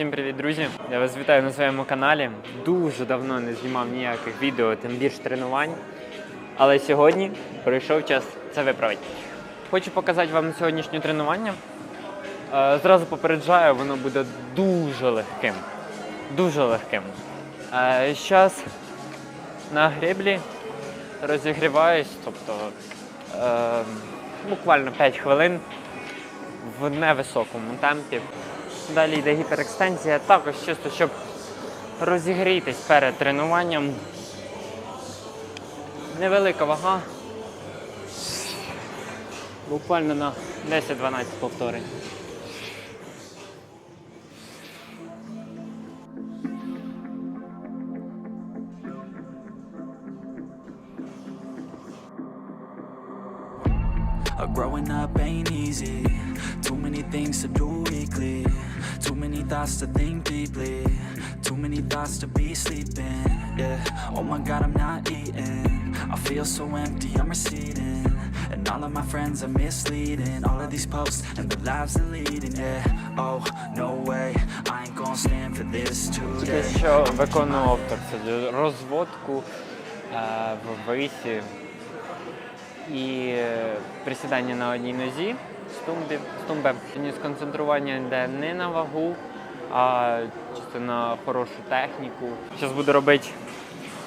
Всім привіт, друзі! Я вас вітаю на своєму каналі. Дуже давно не знімав ніяких відео, тим більше тренувань. Але сьогодні прийшов час це виправити. Хочу показати вам сьогоднішнє тренування. Е, Зразу попереджаю, воно буде дуже легким. Дуже легким. Зараз на греблі розігріваюсь, тобто е, буквально 5 хвилин в невисокому темпі. Далі йде гіперекстензія, також чисто, щоб розігрітись перед тренуванням. Невелика вага. Буквально на 10-12 повторень. Growing up ain't easy. Too many things to do weekly. Too many thoughts to think deeply. Too many thoughts to be sleeping. Yeah. Oh my god, I'm not eating. I feel so empty, I'm receding. And all of my friends are misleading. All of these posts and the lives they're leading. Yeah. Oh, no way. I ain't gonna stand for this today. що так сказати, розводку е, в висі і е, присідання на одній нозі з тумбі, з тумби. Сконцентрування йде не на вагу, а чисто на хорошу техніку. Зараз буду робити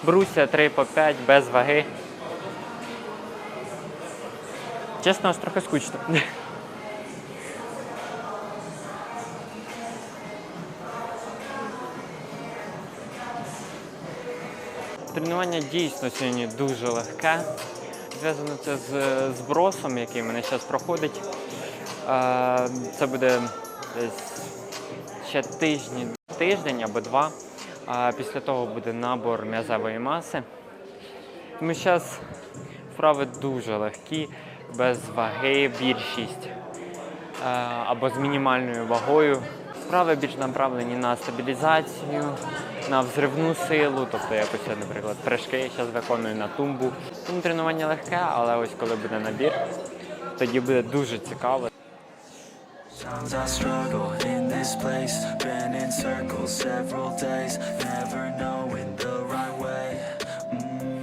бруся 3 по 5 без ваги. Чесно, аж трохи скучно. Тренування дійсно сьогодні дуже легке. Зв'язано це з збросом, який мене зараз проходить. Е, Це буде ще тижні, тиждень або два. А після того буде набор м'язової маси. Тому зараз вправи дуже легкі, без ваги більшість е, або з мінімальною вагою. Вправи більш направлені на стабілізацію, на взривну силу, тобто якось, наприклад, прыжки я зараз виконую на тумбу. Тому тренування легке, але ось коли буде набір, тоді буде дуже цікаво. Mm,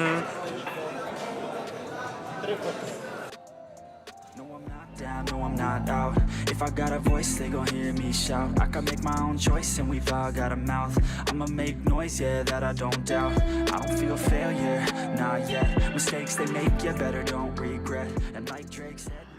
way. No, I'm not down, no, I'm not out. If I got a voice, they gon' hear me shout. I can make my own choice, and we've all got a mouth. I'ma make noise, yeah, that I don't doubt. I don't feel failure, not yet. Mistakes they make, you better don't regret. And like Drake said.